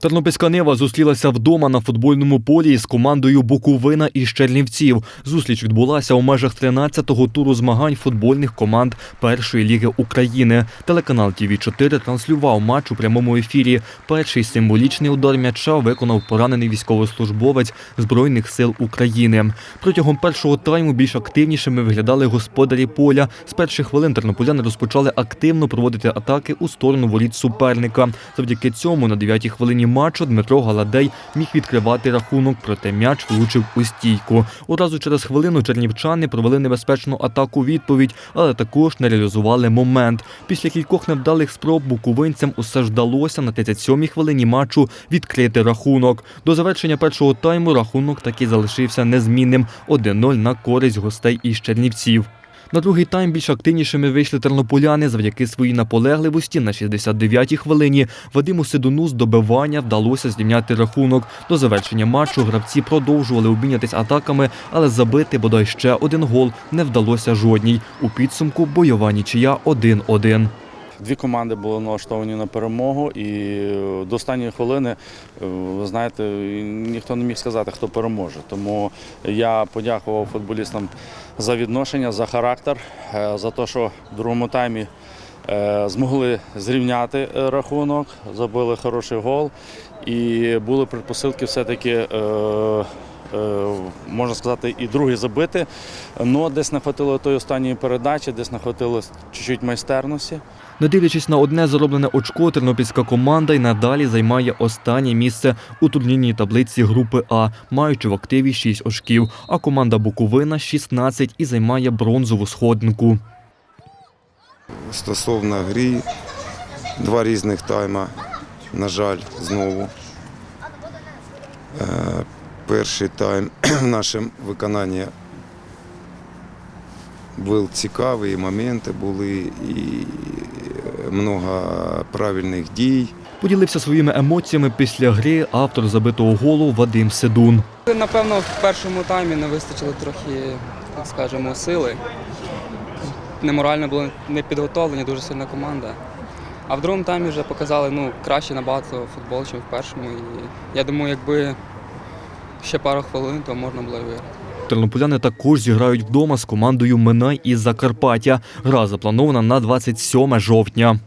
Тернопільська Нива зустрілася вдома на футбольному полі з командою Буковина із Чернівців. Зустріч відбулася у межах 13-го туру змагань футбольних команд першої ліги України. Телеканал ТВ 4 транслював матч у прямому ефірі. Перший символічний удар м'яча виконав поранений військовослужбовець Збройних сил України. Протягом першого тайму більш активнішими виглядали господарі поля. З перших хвилин тернополяни розпочали активно проводити атаки у сторону воріт суперника. Завдяки цьому на 9-й хвилині матчу Дмитро Галадей міг відкривати рахунок, проте м'яч влучив у стійку. Одразу через хвилину чернівчани провели небезпечну атаку відповідь, але також не реалізували момент. Після кількох невдалих спроб буковинцям усе ж вдалося на 37-й хвилині матчу відкрити рахунок. До завершення першого тайму рахунок таки залишився незмінним 1-0 на користь гостей із Чернівців. На другий тайм більш активнішими вийшли тернополяни завдяки своїй наполегливості на 69-й хвилині. Вадиму Сидуну з добивання вдалося зрівняти рахунок. До завершення матчу гравці продовжували обмінятись атаками, але забити бодай ще один гол не вдалося жодній. У підсумку бойова нічия 1-1. Дві команди були налаштовані на перемогу, і е, до останньої хвилини, е, ви знаєте, ніхто не міг сказати, хто переможе. Тому я подякував футболістам за відношення, за характер, е, за те, що в другому таймі змогли зрівняти рахунок, забили хороший гол. І були предпосилки все-таки. Е, е, Можна сказати, і другий забити. але десь не хватило тої останньої передачі, десь не хватило чуть-чуть майстерності. Не дивлячись на одне зароблене очко, тернопільська команда й надалі займає останнє місце у турнірній таблиці групи А, маючи в активі 6 очків. А команда Буковина 16 і займає бронзову сходинку. Стосовно грі, два різних тайма, на жаль, знову. Е, Перший тайм в нашому виконанні був цікавий, і моменти були, і много правильних дій. Поділився своїми емоціями після гри автор забитого голу Вадим Седун. Напевно, в першому таймі не вистачило трохи, так скажемо, сили. Неморально було не підготовлені, дуже сильна команда. А в другому таймі вже показали ну, краще набагато футбол, ніж в першому. І я думаю, якби ще пару хвилин, то можна було виграти. Тернополяни також зіграють вдома з командою Минай із Закарпаття. Гра запланована на 27 жовтня.